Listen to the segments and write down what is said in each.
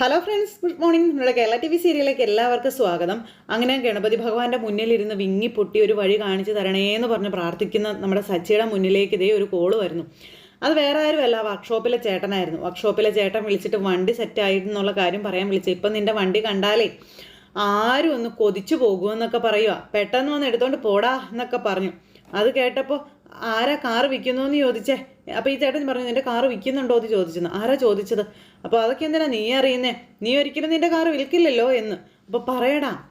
Hello friends good morning നമ്മുടെ Kerala T V സീരിയലിലേക്ക് എല്ലാവർക്കും സ്വാഗതം. അങ്ങനെ ഗണപതി ഭഗവാന്റെ മുന്നിലിരുന്ന് വിങ്ങി പൊട്ടി ഒരു വഴി കാണിച്ചു തരണേ എന്ന് പറഞ്ഞ് പ്രാർത്ഥിക്കുന്ന നമ്മുടെ സച്ചിയുടെ മുന്നിലേക്ക് ഇതേ ഒരു കോൾ വരുന്നു. അത് വേറെ ആരുമല്ല വർക്ക്ഷോപ്പിലെ ചേട്ടനായിരുന്നു. വർക്ക്ഷോപ്പിലെ ചേട്ടൻ വിളിച്ചിട്ട് വണ്ടി സെറ്റായിരുന്നുള്ള കാര്യം പറയാൻ വിളിച്ചു. ഇപ്പം നിന്റെ വണ്ടി കണ്ടാലേ ആരും ഒന്ന് കൊതിച്ചു പോകുമെന്നൊക്കെ പറയുക പെട്ടെന്ന് വന്ന് എടുത്തോണ്ട് പോടാ എന്നൊക്കെ പറഞ്ഞു. അത് കേട്ടപ്പോൾ ആരാ കാറ് വിൽക്കുന്നു എന്ന് ചോദിച്ചേ? അപ്പോൾ ഈ ചേട്ടൻ പറഞ്ഞു നിന്റെ കാറ് വിൽക്കുന്നുണ്ടോ? എന്ന് ചോദിച്ചെന്ന്. ആരാ ചോദിച്ചത്? അപ്പോൾ അതൊക്കെ എന്തിനാ നീ അറിയുന്നേ? നീ ഒരിക്കലും നിന്റെ കാറ് വിൽക്കില്ലല്ലോ? എന്ന്. അപ്പോൾ പറയടാ.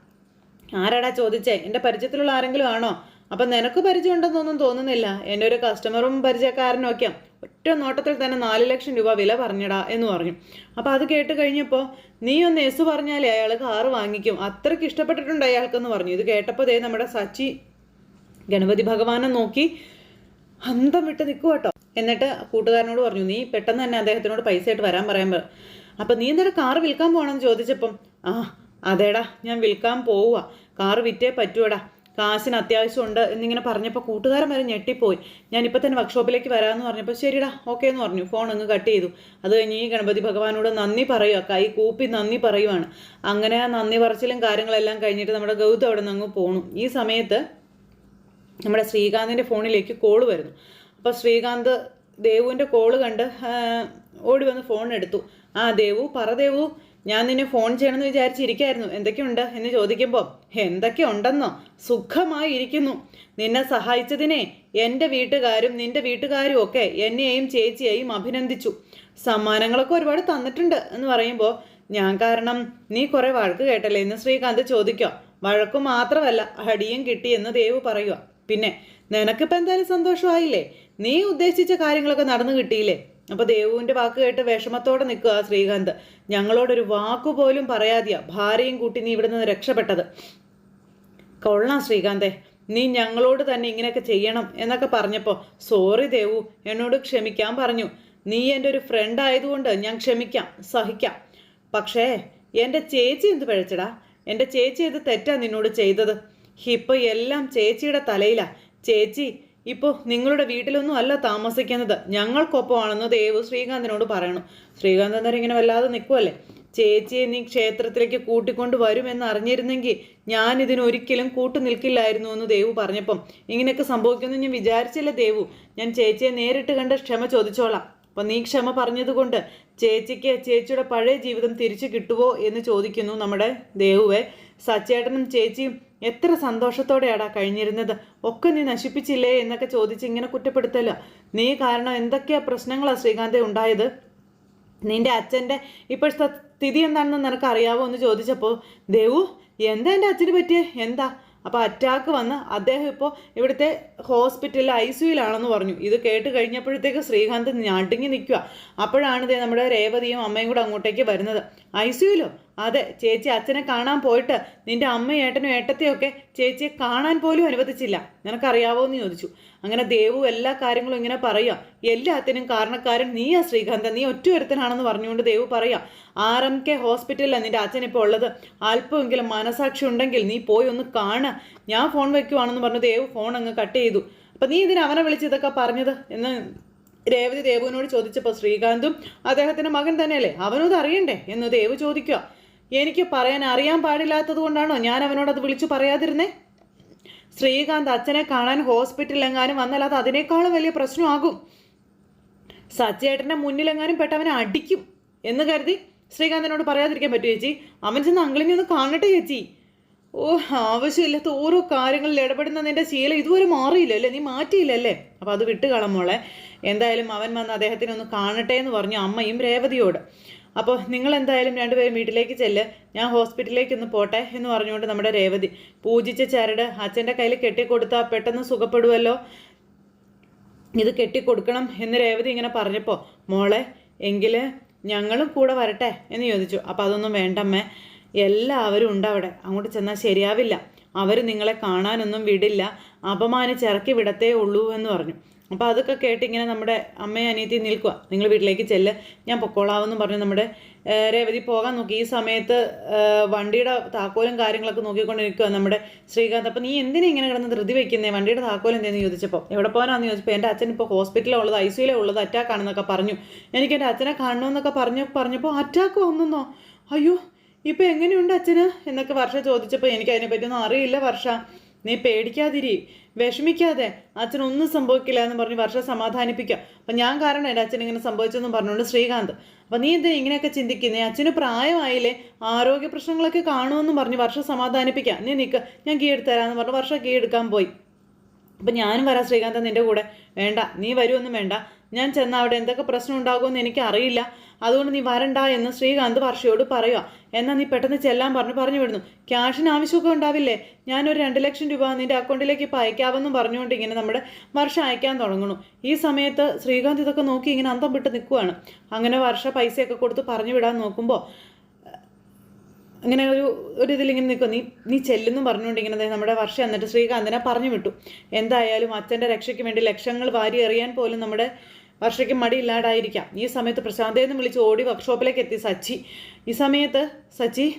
ആരാടാ ചോദിച്ചേ? എന്റെ പരിചയത്തിലുള്ള ആരെങ്കിലും ആണോ? അപ്പം നിനക്ക് പരിചയമുണ്ടെന്നൊന്നും തോന്നുന്നില്ല. എന്റെ ഒരു കസ്റ്റമറും പരിചയക്കാരനും ഒക്കെ ഒറ്റ നോട്ടത്തിൽ തന്നെ നാല് ലക്ഷം രൂപ വില പറഞ്ഞിടാ എന്ന് പറഞ്ഞു. അപ്പോൾ അത് കേട്ട് കഴിഞ്ഞപ്പോൾ നീ ഒന്ന് എസ് പറഞ്ഞാലേ അയാൾ കാറ് വാങ്ങിക്കും. അത്രയ്ക്ക് ഇഷ്ടപ്പെട്ടിട്ടുണ്ട് അയാൾക്കെന്ന് പറഞ്ഞു. ഇത് കേട്ടപ്പോൾ ദേ നമ്മുടെ സച്ചി ഗണപതി ഭഗവാനെ നോക്കി അന്തം വിട്ട് നിൽക്കുക കേട്ടോ. എന്നിട്ട് കൂട്ടുകാരനോട് പറഞ്ഞു നീ പെട്ടെന്ന് തന്നെ അദ്ദേഹത്തിനോട് പൈസ ആയിട്ട് വരാൻ പറയാൻ പറ അപ്പം നീ എന്തായാലും കാറ് വിൽക്കാൻ പോകണമെന്ന് ചോദിച്ചപ്പം ആ അതേടാ ഞാൻ വിൽക്കാൻ പോവുക കാർ വിറ്റേ പറ്റുവടാ. കാശിന് അത്യാവശ്യമുണ്ട് എന്നിങ്ങനെ പറഞ്ഞപ്പോൾ കൂട്ടുകാരൻ വരെ ഞെട്ടിപ്പോയി. ഞാനിപ്പോൾ തന്നെ വർക്ക്ഷോപ്പിലേക്ക് വരാമെന്ന് പറഞ്ഞപ്പോൾ ശരിടാ ഓക്കെ എന്ന് പറഞ്ഞു. ഫോൺ അങ്ങ് കട്ട് ചെയ്തു. അത് കഴിഞ്ഞ് ഈ ഗണപതി ഭഗവാനോട് നന്ദി പറയുക കൈ കൂപ്പി നന്ദി പറയുവാണ്. അങ്ങനെ ആ നന്ദി പറച്ചിലും കാര്യങ്ങളെല്ലാം കഴിഞ്ഞിട്ട് നമ്മുടെ ഗൗതം അവിടെ നിന്ന് അങ്ങ് പോണു. ഈ സമയത്ത് നമ്മുടെ ശ്രീകാന്തിന്റെ ഫോണിലേക്ക് കോൾ വരുന്നു. അപ്പോൾ ശ്രീകാന്ത് ദേവുവിന്റെ കോൾ കണ്ട് ഓടി വന്ന് ഫോൺ എടുത്തു. ആ ദേവു പറ ദേവു ഞാൻ നിന്നെ ഫോൺ ചെയ്യണമെന്ന് വിചാരിച്ചിരിക്കായിരുന്നു. എന്തൊക്കെയുണ്ട്? എന്ന് ചോദിക്കുമ്പോൾ എന്തൊക്കെ ഉണ്ടെന്നോ? സുഖമായി ഇരിക്കുന്നു നിന്നെ സഹായിച്ചതിനെ എന്റെ വീട്ടുകാരും നിന്റെ വീട്ടുകാരും ഒക്കെ എന്നെയും ചേച്ചിയെയും അഭിനന്ദിച്ചു. സമ്മാനങ്ങളൊക്കെ ഒരുപാട് തന്നിട്ടുണ്ട് എന്ന് പറയുമ്പോൾ ഞാൻ കാരണം നീ കുറേ വഴക്ക് കേട്ടല്ലേ? എന്ന് ശ്രീകാന്ത് ചോദിക്കുക. വഴക്കു മാത്രമല്ല അടിയും കിട്ടിയെന്ന് ദേവ് പറയുക. പിന്നെ നിനക്കിപ്പോൾ എന്തായാലും സന്തോഷമായില്ലേ? നീ ഉദ്ദേശിച്ച കാര്യങ്ങളൊക്കെ നടന്നു കിട്ടിയില്ലേ? അപ്പോൾ ദേവുവിന്റെ വാക്ക് കേട്ട് വിഷമത്തോടെ നിൽക്കുക ശ്രീകാന്ത്. ഞങ്ങളോടൊരു വാക്കുപോലും പറയാതെയാ ഭാര്യയും കൂട്ടി നീ ഇവിടെ നിന്ന് രക്ഷപ്പെട്ടത്. കൊള്ളാം ശ്രീകാന്തേ. നീ ഞങ്ങളോട് തന്നെ ഇങ്ങനെയൊക്കെ ചെയ്യണം എന്നൊക്കെ പറഞ്ഞപ്പോൾ സോറി ദേവു എന്നോട് ക്ഷമിക്കാൻ പറഞ്ഞു. നീ എന്റെ ഒരു ഫ്രണ്ട് ആയതുകൊണ്ട് ഞാൻ ക്ഷമിക്കാം സഹിക്കാം. പക്ഷേ എന്റെ ചേച്ചി എന്ത് പഴച്ചടാ? എന്റെ ചേച്ചി ഇത് തെറ്റാ നിന്നോട് ചെയ്തത്? ഇപ്പോൾ എല്ലാം ചേച്ചിയുടെ തലയിലാ. ചേച്ചി ഇപ്പോൾ നിങ്ങളുടെ വീട്ടിലൊന്നും അല്ല താമസിക്കുന്നത്. ഞങ്ങൾക്കൊപ്പമാണെന്ന് ദേവ് ശ്രീകാന്തിനോട് പറയണം. ശ്രീകാന്ത് അന്നേരം ഇങ്ങനെ വല്ലാതെ നിൽക്കുമല്ലേ ചേച്ചിയെ നീ ക്ഷേത്രത്തിലേക്ക് കൂട്ടിക്കൊണ്ട് വരുമെന്ന് അറിഞ്ഞിരുന്നെങ്കിൽ ഞാൻ ഇതിനൊരിക്കലും കൂട്ടു നിൽക്കില്ലായിരുന്നു എന്ന് ദേവു പറഞ്ഞപ്പം. ഇങ്ങനെയൊക്കെ സംഭവിക്കുമെന്ന് ഞാൻ വിചാരിച്ചില്ല ദേവു? ഞാൻ ചേച്ചിയെ നേരിട്ട് കണ്ട് ക്ഷമ ചോദിച്ചോളാം. അപ്പം നീ ക്ഷമ പറഞ്ഞതുകൊണ്ട് ചേച്ചിക്ക് ചേച്ചിയുടെ പഴയ ജീവിതം തിരിച്ചു കിട്ടുമോ എന്ന് ചോദിക്കുന്നു നമ്മുടെ ദേവുവെ. സച്ചേട്ടനും ചേച്ചിയും എത്ര സന്തോഷത്തോടെയാടാ കഴിഞ്ഞിരുന്നത്? ഒക്കെ നീ നശിപ്പിച്ചില്ലേ എന്നൊക്കെ ചോദിച്ച് ഇങ്ങനെ കുറ്റപ്പെടുത്തല്ലോ നീ കാരണം എന്തൊക്കെയാ പ്രശ്നങ്ങളാ ശ്രീകാന്തെ ഉണ്ടായത്? നിന്റെ അച്ഛന്റെ ഇപ്പോഴത്തെ സ്ഥിതി എന്താണെന്ന് നിനക്ക് അറിയാവോ എന്ന് ചോദിച്ചപ്പോൾ ദേവു എന്താ എന്റെ അച്ഛന് പറ്റിയേ? എന്താ? അപ്പോൾ അറ്റാക്ക് വന്ന് അദ്ദേഹം ഇപ്പോൾ ഇവിടുത്തെ ഹോസ്പിറ്റലിൽ ഐ സിയുലാണെന്ന് പറഞ്ഞു. ഇത് കേട്ട് കഴിഞ്ഞപ്പോഴത്തേക്ക് ശ്രീകാന്ത് ഞടുങ്ങി നിൽക്കുക അപ്പോഴാണ് ഇതേ നമ്മുടെ രേവതിയും അമ്മയും കൂടെ അങ്ങോട്ടേക്ക് വരുന്നത്. ഐ സിയുലോ അതെ ചേച്ചി അച്ഛനെ കാണാൻ പോയിട്ട് നിന്റെ അമ്മയും ഏട്ടനും ഏട്ടത്തെയൊക്കെ ചേച്ചിയെ കാണാൻ പോലും അനുവദിച്ചില്ല. നിനക്കറിയാവോ എന്ന് ചോദിച്ചു. അങ്ങനെ ദേവു എല്ലാ കാര്യങ്ങളും ഇങ്ങനെ പറയുക എല്ലാത്തിനും കാരണക്കാരൻ നീയാ ശ്രീകാന്ത. നീ ഒറ്റ ഒരുത്തനാണെന്ന് പറഞ്ഞുകൊണ്ട് ദേവു പറയാം ആർ എം കെ ഹോസ്പിറ്റലിലാണ് നിന്റെ അച്ഛൻ ഇപ്പോൾ ഉള്ളത്. അല്പമെങ്കിലും മനസാക്ഷി ഉണ്ടെങ്കിൽ നീ പോയി ഒന്ന് കാണ. ഞാൻ ഫോൺ വെക്കുവാണെന്ന് പറഞ്ഞു ദേവു ഫോൺ അങ്ങ് കട്ട് ചെയ്തു. അപ്പം നീ ഇതിന് അവനെ വിളിച്ച് ഇതൊക്കെ പറഞ്ഞത്? എന്ന് രേവതി ദേവുവിനോട് ചോദിച്ചപ്പോൾ ശ്രീകാന്തും അദ്ദേഹത്തിന്റെ മകൻ തന്നെയല്ലേ? അവനും അത് അറിയണ്ടേ? എന്ന് ദേവ് ചോദിക്കുക എനിക്ക് പറയാൻ അറിയാൻ പാടില്ലാത്തത് കൊണ്ടാണോ ഞാൻ അവനോട് അത് വിളിച്ചു പറയാതിരുന്നേ? ശ്രീകാന്ത് അച്ഛനെ കാണാൻ ഹോസ്പിറ്റലിൽ എങ്ങാനും വന്നാൽ അത് അതിനേക്കാളും വലിയ പ്രശ്നമാകും. സച്ചേട്ടന്റെ മുന്നിലെങ്ങാനും പെട്ടവനെ അടിക്കും എന്ന് കരുതി ശ്രീകാന്തിനോട് പറയാതിരിക്കാൻ പറ്റുമോ ചേച്ചി? അവൻ ചെന്ന് അങ്കിളിനെ ഒന്ന് കാണട്ടെ ചേച്ചി. ഓ ആവശ്യമില്ലാത്ത ഓരോ കാര്യങ്ങളിൽ ഇടപെടുന്ന നിന്റെ ശീലം ഇതുവരെ മാറിയില്ലല്ലേ നീ മാറ്റിയില്ലല്ലേ അപ്പോൾ അത് വിട്ടുകളമോളെ എന്തായാലും അവൻ വന്ന് അദ്ദേഹത്തിനെ ഒന്ന് കാണട്ടെ എന്ന് പറഞ്ഞു അമ്മയും രേവതിയോട്. അപ്പോൾ നിങ്ങൾ എന്തായാലും രണ്ടുപേരും വീട്ടിലേക്ക് ചെല്ല്. ഞാൻ ഹോസ്പിറ്റലിലേക്ക് ഒന്ന് പോട്ടെ എന്ന് പറഞ്ഞുകൊണ്ട് നമ്മുടെ രേവതി പൂജിച്ച ചരട് അച്ഛന്റെ കയ്യിൽ കെട്ടിക്കൊടുത്താൽ പെട്ടെന്ന് സുഖപ്പെടുമല്ലോ ഇത് കെട്ടിക്കൊടുക്കണം എന്ന് രേവതി ഇങ്ങനെ പറഞ്ഞപ്പോൾ മോളെ എങ്കിൽ ഞങ്ങളും കൂടെ വരട്ടെ? എന്ന് ചോദിച്ചു. അപ്പോൾ അതൊന്നും വേണ്ടമ്മേ. എല്ലാവരും ഉണ്ട് അവിടെ അങ്ങോട്ട് ചെന്നാൽ ശരിയാവില്ല. അവർ നിങ്ങളെ കാണാനൊന്നും വിടില്ല. അപമാനിച്ചിറക്കി വിടത്തേ ഉള്ളൂ എന്ന് പറഞ്ഞു. അപ്പോൾ അതൊക്കെ കേട്ട് ഇങ്ങനെ നമ്മുടെ അമ്മയും അനിയത്തി നിൽക്കുക നിങ്ങൾ വീട്ടിലേക്ക് ചെല്ല്. ഞാൻ പൊക്കോളാവെന്ന് പറഞ്ഞ് നമ്മുടെ രേവതി പോകാൻ നോക്കി. ഈ സമയത്ത് വണ്ടിയുടെ താക്കോലും കാര്യങ്ങളൊക്കെ നോക്കിക്കൊണ്ട് നിൽക്കുക നമ്മുടെ ശ്രീകാന്ത്. അപ്പോൾ നീ എന്തിനാ ഇങ്ങനെ കിടന്ന് ധൃതി വെക്കുന്നേ? വണ്ടിയുടെ താക്കോൽ എന്തെന്ന് ചോദിച്ചപ്പോൾ എവിടെ പോകാനാന്ന് ചോദിച്ചപ്പോൾ എന്റെ അച്ഛൻ ഇപ്പോൾ ഹോസ്പിറ്റലിൽ ഉള്ളത് ഐ സിയിലേ ഉള്ളത് അറ്റാക്ക് ആണെന്നൊക്കെ പറഞ്ഞു. എനിക്ക് എന്റെ അച്ഛനെ കാണണമെന്നൊക്കെ പറഞ്ഞു പറഞ്ഞപ്പോൾ അറ്റാക്ക് വന്നെന്നോ? അയ്യോ ഇപ്പം എങ്ങനെയുണ്ട് അച്ഛന്? എന്നൊക്കെ വർഷ ചോദിച്ചപ്പോൾ എനിക്ക് അതിനെപ്പറ്റിയൊന്നും അറിയില്ല വർഷ. നീ പേടിക്കാതിരി വിഷമിക്കാതെ അച്ഛനൊന്നും സംഭവിക്കില്ല എന്ന് പറഞ്ഞ് വർഷ സമാധാനിപ്പിക്കുക അപ്പം ഞാൻ കാരണം എന്റെ അച്ഛൻ ഇങ്ങനെ സംഭവിച്ചെന്നും പറഞ്ഞുകൊണ്ട് ശ്രീകാന്ത് അപ്പം നീ എന്താ ഇങ്ങനെയൊക്കെ ചിന്തിക്കുന്നേ? അച്ഛന് പ്രായമായില്ലേ? ആരോഗ്യ പ്രശ്നങ്ങളൊക്കെ കാണുമെന്നും പറഞ്ഞ് വർഷ സമാധാനിപ്പിക്കുക നീ നിൽക്കുക ഞാൻ കീ എടുത്തരാമെന്ന് പറഞ്ഞ് വർഷ കീ എടുക്കാൻ പോയി. അപ്പം ഞാനും വരാം ശ്രീകാന്ത നിന്റെ കൂടെ. വേണ്ട നീ വരുമൊന്നും വേണ്ട. ഞാൻ ചെന്ന അവിടെ എന്തൊക്കെ പ്രശ്നം ഉണ്ടാകുമെന്ന് എനിക്ക് അറിയില്ല അതുകൊണ്ട് നീ വരണ്ട എന്ന് ശ്രീകാന്ത് വർഷയോട് പറയുക എന്നാൽ നീ പെട്ടെന്ന് ചെല്ലാൻ പറഞ്ഞു പറഞ്ഞു വിടുന്നു. ക്യാഷിന് ആവശ്യമൊക്കെ ഉണ്ടാവില്ലേ? ഞാനൊരു രണ്ട് ലക്ഷം രൂപ നിന്റെ അക്കൗണ്ടിലേക്ക് ഇപ്പോൾ അയക്കാമെന്നും പറഞ്ഞുകൊണ്ട് ഇങ്ങനെ നമ്മുടെ വർഷ അയക്കാൻ തുടങ്ങണു ഈ സമയത്ത് ശ്രീകാന്ത് ഇതൊക്കെ നോക്കി ഇങ്ങനെ അന്തം വിട്ട് നിൽക്കുവാണ്. അങ്ങനെ വർഷ പൈസയൊക്കെ കൊടുത്ത് പറഞ്ഞു വിടാൻ നോക്കുമ്പോൾ ഇങ്ങനെ ഒരു ഒരു ഇതിലിങ്ങനെ നിൽക്കും നീ നീ ചെല്ലുന്നു പറഞ്ഞുകൊണ്ട് ഇങ്ങനെ നമ്മുടെ വർഷം എന്നിട്ട് ശ്രീകാന്തിനെ പറഞ്ഞു വിട്ടു. എന്തായാലും അച്ഛന്റെ രക്ഷയ്ക്ക് വേണ്ടി ലക്ഷങ്ങൾ വാരി എറിയാൻ പോലും നമ്മുടെ വർഷയ്ക്ക് മടിയില്ലാണ്ടായിരിക്കാം. ഈ സമയത്ത് പ്രശാന്തേന്ന് വിളിച്ച് ഓടി വർക്ക്ഷോപ്പിലേക്ക് എത്തി സച്ചി. ഈ സമയത്ത് സച്ചി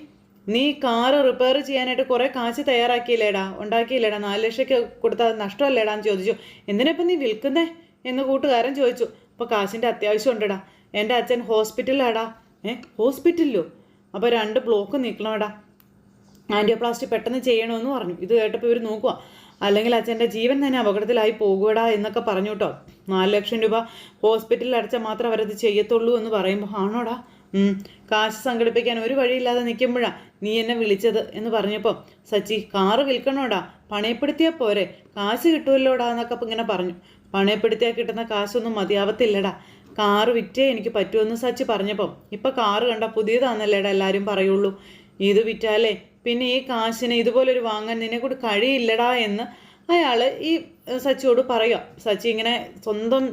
നീ കാറ് റിപ്പയർ ചെയ്യാനായിട്ട് കുറേ കാശ് തയ്യാറാക്കിയില്ലേടാ? ഉണ്ടാക്കിയില്ലേടാ? നാല് ലക്ഷമൊക്കെ കൊടുത്താൽ നഷ്ടമല്ലേടാ? എന്ന് ചോദിച്ചു. എന്തിനാ നീ വിൽക്കുന്നേ? എന്ന് കൂട്ടുകാരൻ ചോദിച്ചു. അപ്പോൾ കാശിന്റെ അത്യാവശ്യം ഉണ്ടെടാ. എന്റെ അച്ഛൻ ഹോസ്പിറ്റലിലാടാ. ഏ? ഹോസ്പിറ്റലിലോ? അപ്പോൾ രണ്ട് ബ്ലോക്ക് നിൽക്കണോടാ ആന്റിയോപ്ലാസ്റ്റി പെട്ടെന്ന് ചെയ്യണമെന്ന് പറഞ്ഞു. ഇത് കേട്ടപ്പോൾ ഇവർ നോക്കുക അല്ലെങ്കിൽ അച്ഛന്റെ ജീവൻ തന്നെ അപകടത്തിലായി പോകുകടാ എന്നൊക്കെ പറഞ്ഞു കേട്ടോ നാല് ലക്ഷം രൂപ ഹോസ്പിറ്റലിൽ അടച്ചാൽ മാത്രം അവരത് ചെയ്യത്തുള്ളൂ എന്ന് പറയുമ്പോൾ ആണോടാ? കാശ് സംഘടിപ്പിക്കാൻ ഒരു വഴിയില്ലാതെ നിൽക്കുമ്പോഴാ നീ എന്നെ വിളിച്ചത് എന്ന് പറഞ്ഞപ്പോൾ സച്ചി കാറ് വിൽക്കണോടാ? പണയപ്പെടുത്തിയാൽ പോരെ. കാശ് കിട്ടുമല്ലോടാ എന്നൊക്കെ ഇങ്ങനെ പറഞ്ഞു. പണയപ്പെടുത്തിയാൽ കിട്ടുന്ന കാശൊന്നും മതിയാവത്തില്ലടാ. കാറ് വിറ്റേ എനിക്ക് പറ്റുമെന്ന് സച്ചി പറഞ്ഞപ്പം ഇപ്പം കാറ് കണ്ട പുതിയതാണെന്നല്ലേടാ എല്ലാവരും പറയുള്ളൂ. ഇത് വിറ്റാലേ പിന്നെ ഈ കാശിനെ ഇതുപോലൊരു വാങ്ങാൻ നിന്നെ കൂടി കഴിയില്ലടാ എന്ന് അയാൾ ഈ സച്ചിയോട് പറയുക സച്ചി ഇങ്ങനെ സ്വന്തം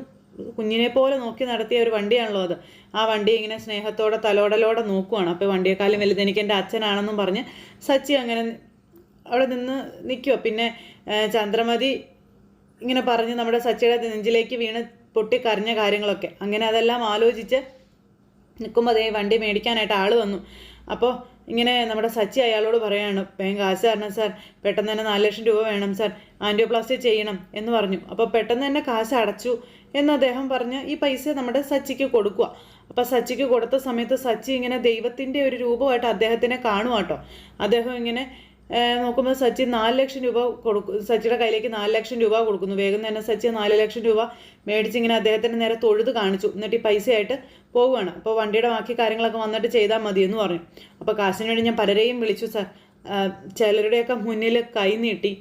കുഞ്ഞിനെ പോലെ നോക്കി നടത്തിയ ഒരു വണ്ടിയാണല്ലോ അത്. ആ വണ്ടി ഇങ്ങനെ സ്നേഹത്തോടെ തലോടലോടെ നോക്കുവാണ്. അപ്പോൾ വണ്ടിയെക്കാളും വലുത് എനിക്ക് എന്റെ അച്ഛനാണെന്നും പറഞ്ഞ് സച്ചി അങ്ങനെ അവിടെ നിന്ന് നിൽക്കുക പിന്നെ ചന്ദ്രമതി ഇങ്ങനെ പറഞ്ഞ് നമ്മുടെ സച്ചിയുടെ നെഞ്ചിലേക്ക് വീണ് പൊട്ടിക്കരഞ്ഞ കാര്യങ്ങളൊക്കെ. അങ്ങനെ അതെല്ലാം ആലോചിച്ച് നിൽക്കുമ്പോൾ അതേ വണ്ടി മേടിക്കാനായിട്ട് ആൾ വന്നു. അപ്പോൾ ഇങ്ങനെ നമ്മുടെ സച്ചി അയാളോട് പറയാണ് വേഗം കാശ് തരണം സാർ പെട്ടെന്ന് തന്നെ നാല് ലക്ഷം രൂപ വേണം സാർ ആന്റിയോപ്ലാസ്റ്റി ചെയ്യണം എന്ന് പറഞ്ഞു. അപ്പോൾ പെട്ടെന്ന് തന്നെ കാശ് അടച്ചു എന്ന് അദ്ദേഹം പറഞ്ഞ് ഈ പൈസ നമ്മുടെ സച്ചിക്ക് കൊടുക്കുക അപ്പോൾ സച്ചിക്ക് കൊടുത്ത സമയത്ത് സച്ചി ഇങ്ങനെ ദൈവത്തിന്റെ ഒരു രൂപമായിട്ട് അദ്ദേഹത്തിനെ കാണുക കേട്ടോ അദ്ദേഹം ഇങ്ങനെ നോക്കുമ്പോൾ സച്ചി നാല് ലക്ഷം രൂപ കൊടുക്കും സച്ചിയുടെ കയ്യിലേക്ക് നാല് ലക്ഷം രൂപ കൊടുക്കുന്നു. വേഗം തന്നെ സച്ചി നാല് ലക്ഷം രൂപ മേടിച്ച് ഇങ്ങനെ അദ്ദേഹത്തിന് നേരെ തൊഴുത് കാണിച്ചു. എന്നിട്ട് ഈ പൈസയായിട്ട് പോവുകയാണ്. അപ്പോൾ വണ്ടിയുടെ ബാക്കി കാര്യങ്ങളൊക്കെ വന്നിട്ട് ചെയ്താൽ മതി എന്ന് പറഞ്ഞു. അപ്പോൾ കാശിന് വേണ്ടി ഞാൻ പലരെയും വിളിച്ചു സർ. ചിലരുടെയൊക്കെ മുന്നിൽ കൈ നീട്ടി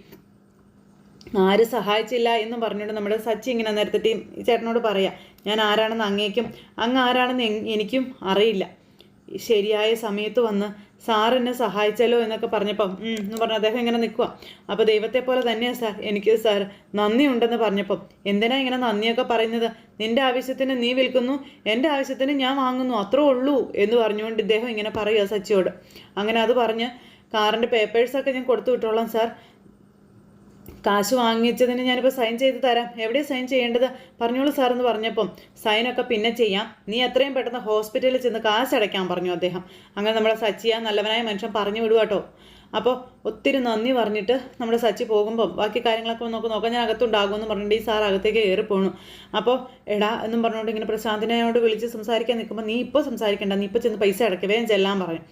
ആര് സഹായിച്ചില്ല? എന്ന് പറഞ്ഞുകൊണ്ട് നമ്മുടെ സച്ചി ഇങ്ങനെ നേരത്തെ ടീം ചേട്ടനോട് പറയാം ഞാൻ ആരാണെന്ന് അങ്ങേക്കും അങ്ങ് ആരാണെന്ന് എനിക്കും അറിയില്ല. ശരിയായ സമയത്ത് വന്ന് സാർ എന്നെ സഹായിച്ചല്ലോ എന്നൊക്കെ പറഞ്ഞപ്പം എന്ന് പറഞ്ഞു അദ്ദേഹം ഇങ്ങനെ നിൽക്കുക അപ്പോൾ ദൈവത്തെ പോലെ തന്നെയാണ് സാർ എനിക്ക് സാർ നന്ദിയുണ്ടെന്ന് പറഞ്ഞപ്പം എന്തിനാ ഇങ്ങനെ നന്ദിയൊക്കെ പറയുന്നത്? നിന്റെ ആവശ്യത്തിന് നീ വിൽക്കുന്നു എന്റെ ആവശ്യത്തിന് ഞാൻ വാങ്ങുന്നു അത്രേ ഉള്ളൂ എന്ന് പറഞ്ഞുകൊണ്ട് ഇദ്ദേഹം ഇങ്ങനെ പറയുക സച്ചിയോട്. അങ്ങനെ അത് പറഞ്ഞ് കാറിന്റെ പേപ്പേഴ്സൊക്കെ ഞാൻ കൊടുത്തു വിട്ടോളാം സാർ. കാശ് വാങ്ങിച്ചതിന് ഞാനിപ്പോൾ സൈൻ ചെയ്ത് തരാം. എവിടെ സൈൻ ചെയ്യേണ്ടത്? പറഞ്ഞോളൂ സാർ എന്ന് പറഞ്ഞപ്പം സൈനൊക്കെ പിന്നെ ചെയ്യാം. നീ എത്രയും പെട്ടെന്ന് ഹോസ്പിറ്റലിൽ ചെന്ന് കാശ് അടയ്ക്കാൻ പറഞ്ഞു അദ്ദേഹം. അങ്ങനെ നമ്മുടെ സച്ചിയ നല്ലവനായ മനുഷ്യൻ പറഞ്ഞു വിടുക കേട്ടോ അപ്പോൾ ഒത്തിരി നന്ദി പറഞ്ഞിട്ട് നമ്മുടെ സച്ചി പോകുമ്പം ബാക്കി കാര്യങ്ങളൊക്കെ നോക്ക് നോക്കാം ഞാൻ അകത്തുണ്ടാകുമെന്ന് പറഞ്ഞിട്ട് ഈ സാർ അകത്തേക്ക് കയറി പോണു. അപ്പോൾ എടാ എന്നും പറഞ്ഞുകൊണ്ട് ഇങ്ങനെ പ്രശാന്തിനോട് വിളിച്ച് സംസാരിക്കാൻ നിൽക്കുമ്പോൾ നീ ഇപ്പോൾ സംസാരിക്കണ്ട. നീ ഇപ്പോൾ ചെന്ന് പൈസ അടയ്ക്കുകയും ചെല്ലാൻ പറയും.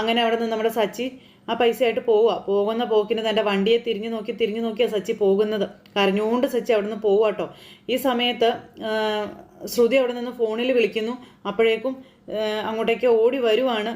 അങ്ങനെ അവിടെ നിന്ന് നമ്മുടെ സച്ചി ആ പൈസയായിട്ട് പോവുക. പോകുന്ന പോക്കിന് തന്റെ വണ്ടിയെ തിരിഞ്ഞു നോക്കി തിരിഞ്ഞു നോക്കിയാണ് സച്ചി പോകുന്നത്. കരഞ്ഞുകൊണ്ട് സച്ചി അവിടെ നിന്ന് പോവുക കേട്ടോ ഈ സമയത്ത് ശ്രുതി അവിടെ നിന്ന് ഫോണിൽ വിളിക്കുന്നു. അപ്പോഴേക്കും അങ്ങോട്ടേക്ക് ഓടി വരുവാണ്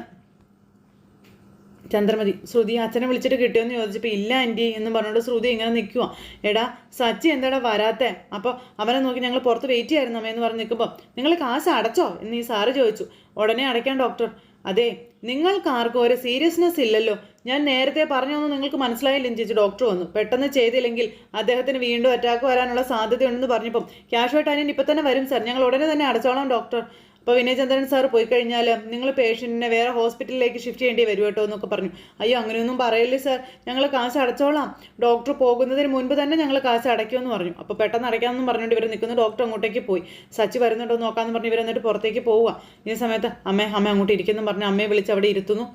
ചന്ദ്രമതി. ശ്രുതി അച്ഛനെ വിളിച്ചിട്ട് കിട്ടിയോന്ന് ചോദിച്ചപ്പോൾ ഇല്ല ആന്റി എന്ന് പറഞ്ഞുകൊണ്ട് ശ്രുതി ഇങ്ങനെ നിൽക്കുക എടാ സച്ചി എന്താടാ വരാത്തെ? അപ്പോൾ അവനെ നോക്കി ഞങ്ങൾ പുറത്ത് വെയിറ്റ് ചെയ്യായിരുന്നു അമ്മയെന്ന് പറഞ്ഞ് നിൽക്കുമ്പോൾ നിങ്ങൾ കാശ് അടച്ചോ? എന്ന് ഈ സാറ് ചോദിച്ചു. ഉടനെ അടയ്ക്കാൻ ഡോക്ടർ. അതെ നിങ്ങൾക്ക് ആർക്കും ഒരു സീരിയസ്നെസ് ഇല്ലല്ലോ. ഞാൻ നേരത്തെ പറഞ്ഞൊന്നും നിങ്ങൾക്ക് മനസ്സിലായില്ലെന്ന് ചേച്ചി? ഡോക്ടർ വന്നു. പെട്ടെന്ന് ചെയ്തില്ലെങ്കിൽ അദ്ദേഹത്തിന് വീണ്ടും അറ്റാക്ക് വരാനുള്ള സാധ്യതയുണ്ടെന്ന് പറഞ്ഞപ്പം ക്യാഷ് ആയിട്ട് അനിയൻ ഇപ്പം തന്നെ വരും സർ ഞങ്ങൾ ഉടനെ തന്നെ അടച്ചോളാം ഡോക്ടർ അപ്പോൾ വിനയചന്ദ്രൻ സാർ പോയി കഴിഞ്ഞാൽ നിങ്ങൾ പേഷ്യന്റിനെ വേറെ ഹോസ്പിറ്റലിലേക്ക് ഷിഫ്റ്റ് ചെയ്യേണ്ടി വരും കേട്ടോ എന്നൊക്കെ പറഞ്ഞു. അയ്യോ അങ്ങനെയൊന്നും പറയല്ലേ സാർ. ഞങ്ങൾ കാശ് അടച്ചോളാം. ഡോക്ടർ പോകുന്നതിന് മുൻപ് തന്നെ ഞങ്ങൾ കാശ് അടയ്ക്കുമെന്ന് പറഞ്ഞു. അപ്പോൾ പെട്ടെന്ന് അടയ്ക്കാമെന്ന് പറഞ്ഞുകൊണ്ട് ഇവർ നിൽക്കുന്ന ഡോക്ടർ അങ്ങോട്ടേക്ക് പോയി. സച്ചി വരുന്നുണ്ടോ നോക്കാമെന്ന് പറഞ്ഞ് ഇവർ എന്നിട്ട് പുറത്തേക്ക് പോവുക. ഈ സമയത്ത് അമ്മേ അമ്മ അങ്ങോട്ട് ഇരിക്കുന്നു പറഞ്ഞ് അമ്മയെ വിളിച്ച് അവിടെ ഇരുത്തുന്നു.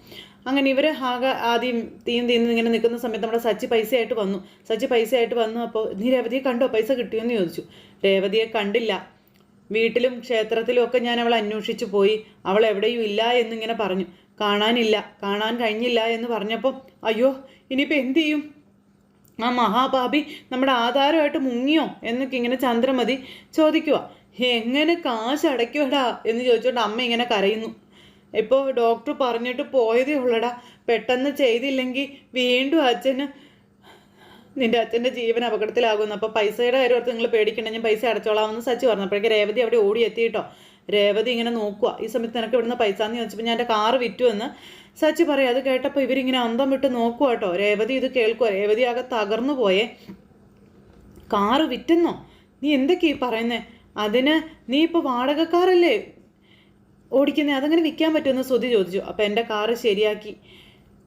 അങ്ങനെ ഇവർ ആകെ ആദ്യം തീയും തീന്ന് ഇങ്ങനെ നിൽക്കുന്ന സമയത്ത് നമ്മുടെ സച്ചി പൈസയായിട്ട് വന്നു. സച്ചി പൈസയായിട്ട് വന്നു. അപ്പോൾ നീ രേവതിയെ കണ്ടോ? പൈസ കിട്ടിയോ എന്ന് ചോദിച്ചു. രേവതിയെ കണ്ടില്ല. വീട്ടിലും ക്ഷേത്രത്തിലും ഒക്കെ ഞാൻ അവളെ അന്വേഷിച്ചു പോയി. അവൾ എവിടെയും ഇല്ല എന്നിങ്ങനെ പറഞ്ഞു. കാണാനില്ല കാണാൻ കഴിഞ്ഞില്ല എന്ന് പറഞ്ഞപ്പോൾ അയ്യോ ഇനിയിപ്പോൾ എന്തു ചെയ്യും? ആ മഹാഭാബി നമ്മുടെ ആധാരമായിട്ട് മുങ്ങിയോ? എന്നൊക്കെ ഇങ്ങനെ ചന്ദ്രമതി ചോദിക്കുക എങ്ങനെ കാശ് അടയ്ക്കുവടാ? എന്ന് ചോദിച്ചുകൊണ്ട് അമ്മ ഇങ്ങനെ കരയുന്നു. ഇപ്പോൾ ഡോക്ടർ പറഞ്ഞിട്ട് പോയതേ ഉള്ളടാ. പെട്ടെന്ന് ചെയ്തില്ലെങ്കിൽ വീണ്ടും അച്ഛന് നിന്റെ അച്ഛന്റെ ജീവൻ അപകടത്തിലാകുന്നു അപ്പോൾ പൈസയുടെ കാര്യം ഓർത്ത് നിങ്ങൾ പേടിക്കണ്ട ഞാൻ പൈസ അടച്ചോളാമെന്ന് സച്ചി പറഞ്ഞു. അപ്പോഴേക്ക് രേവതി അവിടെ ഓടി എത്തിയിട്ടോ രേവതി ഇങ്ങനെ നോക്കുക ഈ സമയത്ത് നിനക്ക് ഇവിടുന്ന് പൈസ എന്ന് ചോദിച്ചപ്പോൾ ഞാൻ എന്റെ കാറ് വിറ്റുവെന്ന് സച്ചി പറയാം. അത് കേട്ടപ്പോൾ ഇവരിങ്ങനെ അന്തം വിട്ട് നോക്കുക കേട്ടോ. രേവതി ഇത് കേൾക്കുക രേവതി ആകെ തകർന്നു പോയേ. കാറ് വിറ്റുന്നോ? നീ എന്തൊക്കെയാ ഈ പറയുന്നേ? അതിന് നീ ഇപ്പോൾ വാടകക്കാരല്ലേ? ഓടിക്കുന്നത് അതങ്ങനെ വിൽക്കാൻ പറ്റുമെന്ന് ശ്രുതി ചോദിച്ചു. അപ്പോൾ എന്റെ കാറ് ശരിയാക്കി.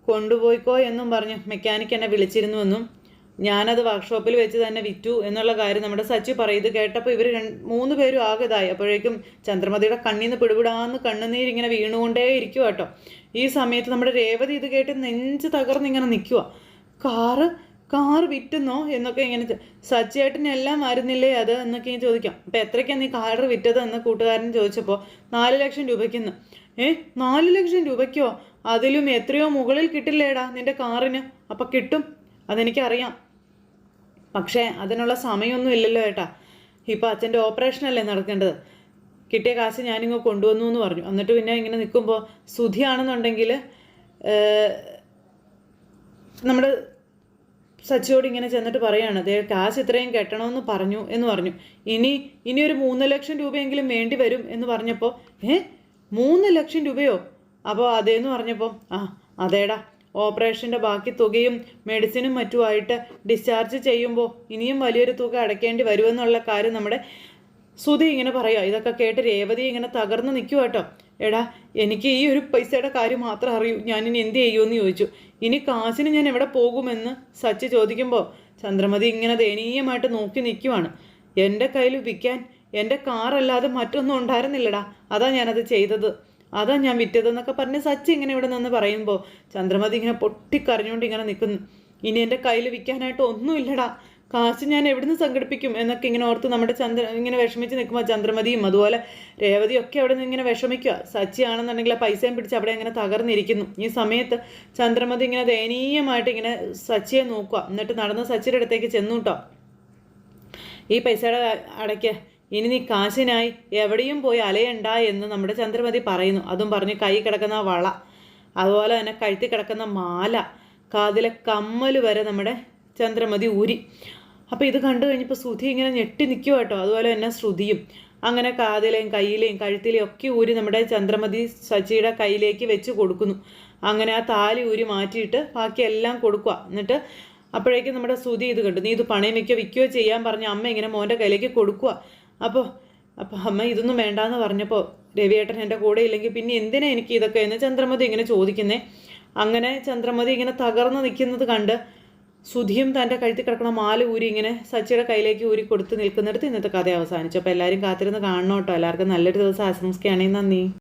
കൊണ്ടുപോയിക്കോ എന്നും പറഞ്ഞു. മെക്കാനിക് എന്നെ വിളിച്ചിരുന്നുവെന്നും ഞാനത് വർക്ക്ഷോപ്പിൽ വെച്ച് തന്നെ വിറ്റു എന്നുള്ള കാര്യം നമ്മുടെ സച്ചി പറയും. ഇത് കേട്ടപ്പോൾ ഇവർ മൂന്ന് പേരും ആകെതായി. അപ്പോഴേക്കും ചന്ദ്രമതിയുടെ കണ്ണിൽ നിന്ന് പിടിപിടാന്ന് കണ്ണുനീരിങ്ങനെ വീണുകൊണ്ടേ ഇരിക്കുക കേട്ടോ ഈ സമയത്ത് നമ്മുടെ രേവതി ഇത് കേട്ട് നെഞ്ച് തകർന്ന് ഇങ്ങനെ നിൽക്കുക കാറ് കാറ് വിറ്റുന്നോ? എന്നൊക്കെ ഇങ്ങനെ സച്ചിയേട്ടനെല്ലാം വരുന്നില്ലേ അത് എന്നൊക്കെ ഞാൻ ചോദിക്കാം. അപ്പം എത്രയ്ക്കാണ് നീ കാറ് വിറ്റത്? എന്ന് കൂട്ടുകാരൻ ചോദിച്ചപ്പോൾ നാല് ലക്ഷം രൂപയ്ക്കെന്ന്. ഏ? നാല് ലക്ഷം രൂപയ്ക്കോ? അതിലും എത്രയോ മുകളിൽ കിട്ടില്ലേടാ നിന്റെ കാറിന്. അപ്പം കിട്ടും. അതെനിക്കറിയാം. പക്ഷേ അതിനുള്ള സമയമൊന്നും ഇല്ലല്ലോ ഏട്ടാ. ഇപ്പം അച്ഛന്റെ ഓപ്പറേഷനല്ലേ നടക്കേണ്ടത്. കിട്ടിയ കാശ് ഞാനിങ്ങ് കൊണ്ടുവന്നു എന്ന് പറഞ്ഞു. എന്നിട്ട് പിന്നെ ഇങ്ങനെ നിൽക്കുമ്പോൾ സുധിയാണെന്നുണ്ടെങ്കിൽ നമ്മൾ സച്ചിയോട് ഇങ്ങനെ ചെന്നിട്ട് പറയാണ് ദേ കാശ് ഇത്രയും കെട്ടണമെന്ന് പറഞ്ഞു എന്ന് പറഞ്ഞു. ഇനി ഇനി ഒരു മൂന്ന് ലക്ഷം രൂപയെങ്കിലും വേണ്ടി വരും എന്ന് പറഞ്ഞപ്പോൾ ഏ മൂന്ന് ലക്ഷം രൂപയോ? അപ്പോൾ അതേന്ന് പറഞ്ഞപ്പോൾ ആ അതേടാ. ഓപ്പറേഷന്റെ ബാക്കി തുകയും മെഡിസിനും മറ്റുമായിട്ട് ഡിസ്ചാർജ് ചെയ്യുമ്പോൾ ഇനിയും വലിയൊരു തുക അടയ്ക്കേണ്ടി വരുമെന്നുള്ള കാര്യം നമ്മുടെ സുധി ഇങ്ങനെ പറയുക ഇതൊക്കെ കേട്ട് രേവതി ഇങ്ങനെ തകർന്ന് നിൽക്കുക കേട്ടോ എടാ എനിക്ക് ഈ ഒരു പൈസയുടെ കാര്യം മാത്രം അറിയൂ. ഞാനിനി എന്ത് ചെയ്യുമെന്ന് ചോദിച്ചു. ഇനി കാശിന് ഞാൻ എവിടെ പോകുമെന്ന് സച്ചി ചോദിക്കുമ്പോൾ ചന്ദ്രമതി ഇങ്ങനെ ദയനീയമായിട്ട് നോക്കി നിൽക്കുവാണ് എന്റെ കയ്യിൽ വിൽക്കാൻ എന്റെ കാറല്ലാതെ മറ്റൊന്നും ഉണ്ടായിരുന്നില്ലടാ. അതാ ഞാനത് ചെയ്തത്. അതാ ഞാൻ വിറ്റതെന്നൊക്കെ പറഞ്ഞ് സച്ചി ഇങ്ങനെ ഇവിടെ നിന്ന് പറയുമ്പോൾ ചന്ദ്രമതി ഇങ്ങനെ പൊട്ടിക്കരഞ്ഞുകൊണ്ട് ഇങ്ങനെ നിൽക്കുന്നു ഇനി എന്റെ കയ്യിൽ വിൽക്കാനായിട്ട് ഒന്നുമില്ലടാ കാശ് ഞാൻ എവിടുന്ന് സംഘടിപ്പിക്കും എന്നൊക്കെ ഇങ്ങനെ ഓർത്ത് നമ്മുടെ ചന്ദ്ര ഇങ്ങനെ വിഷമിച്ച് നിൽക്കുമ്പോൾ ചന്ദ്രമതിയും അതുപോലെ രേവതിയും ഒക്കെ അവിടെ നിന്ന് ഇങ്ങനെ വിഷമിക്കുക സച്ചി ആണെന്നുണ്ടെങ്കിൽ ആ പൈസയും പിടിച്ച് അവിടെ ഇങ്ങനെ തകർന്നിരിക്കുന്നു. ഈ സമയത്ത് ചന്ദ്രമതി ഇങ്ങനെ ദയനീയമായിട്ട് ഇങ്ങനെ സച്ചിയെ നോക്കുക എന്നിട്ട് നടന്ന് സച്ചിയുടെ അടുത്തേക്ക് ചെന്നു കേട്ടോ. ഈ പൈസയുടെ അടയ്ക്ക് ഇനി നീ കാശിനായി എവിടെയും പോയി അലയണ്ട എന്ന് നമ്മുടെ ചന്ദ്രമതി പറയുന്നു. അതും പറഞ്ഞ് കൈ കിടക്കുന്ന വള അതുപോലെ തന്നെ കഴുത്തി കിടക്കുന്ന മാല കാതിലെ കമ്മൽ വരെ നമ്മുടെ ചന്ദ്രമതി ഊരി. അപ്പോൾ ഇത് കണ്ടു കഴിഞ്ഞപ്പോൾ ശ്രുതി ഇങ്ങനെ ഞെട്ടി നിൽക്കുക കേട്ടോ. അതുപോലെ തന്നെ ശ്രുതിയും അങ്ങനെ കാതിലെയും കയ്യിലെയും കഴുത്തിലെയും ഒക്കെ ഊരി നമ്മുടെ ചന്ദ്രമതി ശശിയുടെ കയ്യിലേക്ക് വെച്ച് കൊടുക്കുന്നു. അങ്ങനെ ആ താലി ഊരി മാറ്റിയിട്ട് ബാക്കിയെല്ലാം കൊടുക്കുക എന്നിട്ട് അപ്പോഴേക്കും നമ്മുടെ ശ്രുതി ഇത് കണ്ടു. നീ ഇത് പണയം വയ്ക്കുകയോ വിൽക്കുകയോ ചെയ്യാൻ പറഞ്ഞ അമ്മ ഇങ്ങനെ മോന്റെ കയ്യിലേക്ക് കൊടുക്കുക അപ്പോൾ അപ്പോൾ അമ്മ ഇതൊന്നും വേണ്ടാന്ന് പറഞ്ഞപ്പോൾ രവിയേട്ടൻ എന്റെ കൂടെ ഇല്ലെങ്കിൽ പിന്നെ എന്തിനാ എനിക്ക് ഇതൊക്കെ? എന്ന് ചന്ദ്രമതി ഇങ്ങനെ ചോദിക്കുന്നേ. അങ്ങനെ ചന്ദ്രമതി ഇങ്ങനെ തകർന്ന് നിൽക്കുന്നത് കണ്ട് സുധിയും തന്റെ കഴുത്തിൽ കിടക്കണ മാല ഊരി ഇങ്ങനെ സച്ചിയുടെ കയ്യിലേക്ക് ഊരി കൊടുത്ത് നിൽക്കുന്നിടത്ത് ഇന്നത്തെ കഥ അവസാനിച്ചു. അപ്പോൾ എല്ലാവരും കാത്തിരുന്ന് കാണണം കേട്ടോ? എല്ലാവർക്കും നല്ലൊരു ദിവസം ആശംസിക്കുകയാണെങ്കിൽ നന്ദി.